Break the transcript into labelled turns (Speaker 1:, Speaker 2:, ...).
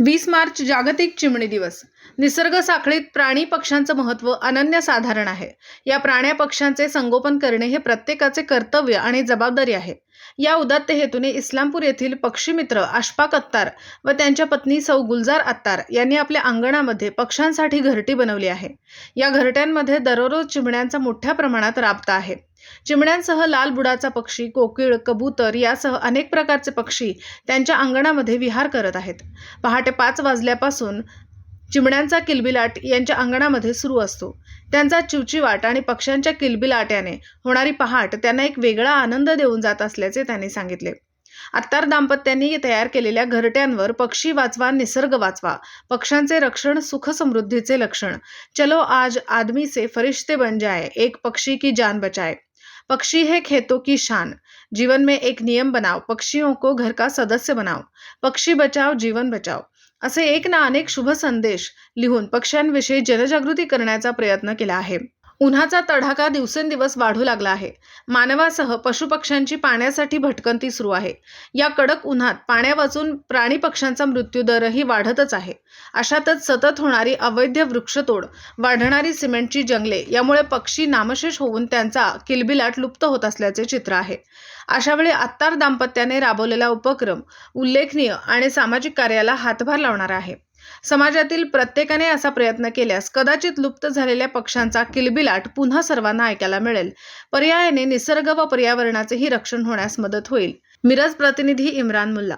Speaker 1: वीस मार्च जागतिक चिमणी दिवस. निसर्ग साखळीत प्राणी पक्ष्यांचं महत्त्व अनन्यसाधारण आहे. या प्राण्या पक्ष्यांचे संगोपन करणे हे प्रत्येकाचे कर्तव्य आणि जबाबदारी आहे. या उदात्त हेतूने इस्लामपूर येथील पक्षीमित्र अशफाक अत्तार व त्यांच्या पत्नी सौ गुलजार अत्तार यांनी आपल्या अंगणामध्ये पक्ष्यांसाठी घरटी बनवली आहे. या घरट्यांमध्ये दररोज चिमण्यांचा मोठ्या प्रमाणात राबता आहे. चिमण्यांसह लाल बुडाचा पक्षी कोकिळ कबूतर यासह अनेक प्रकारचे पक्षी त्यांच्या अंगणामध्ये विहार करत आहेत. पहाटे पाच वाजल्यापासून चिमण्यांचा किलबिलाट यांच्या अंगणामध्ये सुरू असतो. त्यांचा चिवचिवाट आणि पक्ष्यांच्या किलबिलाट्याने होणारी पहाट त्यांना एक वेगळा आनंद देऊन जात असल्याचे त्यांनी सांगितले. अत्तार दाम्पत्यांनी तयार केलेल्या घरट्यांवर पक्षी वाचवा निसर्ग वाचवा पक्ष्यांचे रक्षण सुख समृद्धीचे लक्षण. चलो आज आदमी से फरिश्ते बन जाए एक पक्षी की जान बचाए पक्षी है खेतों की शान। जीवन में एक नियम बनाओ पक्षियों को घर का सदस्य बनाओ। पक्षी बचाओ जीवन बचाओ। असे एक ना अनेक शुभ संदेश लिहून पक्ष्यांविषयी जनजागृती करण्याचा प्रयत्न केला आहे. उन्हाचा तडाखा दिवसेंदिवस वाढू लागला आहे. मानवासह पशुपक्ष्यांची पाण्यासाठी भटकंती सुरू आहे. या कडक उन्हात पाण्या वाचून प्राणी पक्ष्यांचा मृत्यूदरही वाढतच आहे. अशातच सतत होणारी अवैध वृक्षतोड वाढणारी सिमेंटची जंगले यामुळे पक्षी नामशेष होऊन त्यांचा किलबिलाट लुप्त होत असल्याचे चित्र आहे. अशावेळी आत्तार दाम्पत्याने राबवलेला उपक्रम उल्लेखनीय आणि सामाजिक कार्याला हातभार लावणारा आहे. समाजातील प्रत्येकाने असा प्रयत्न केल्यास कदाचित लुप्त झालेल्या पक्ष्यांचा किलबिलाट पुन्हा सर्वांना ऐकायला मिळेल. पर्यायाने निसर्ग व पर्यावरणाचेही रक्षण होण्यास मदत होईल. मिरज प्रतिनिधी इम्रान मुल्ला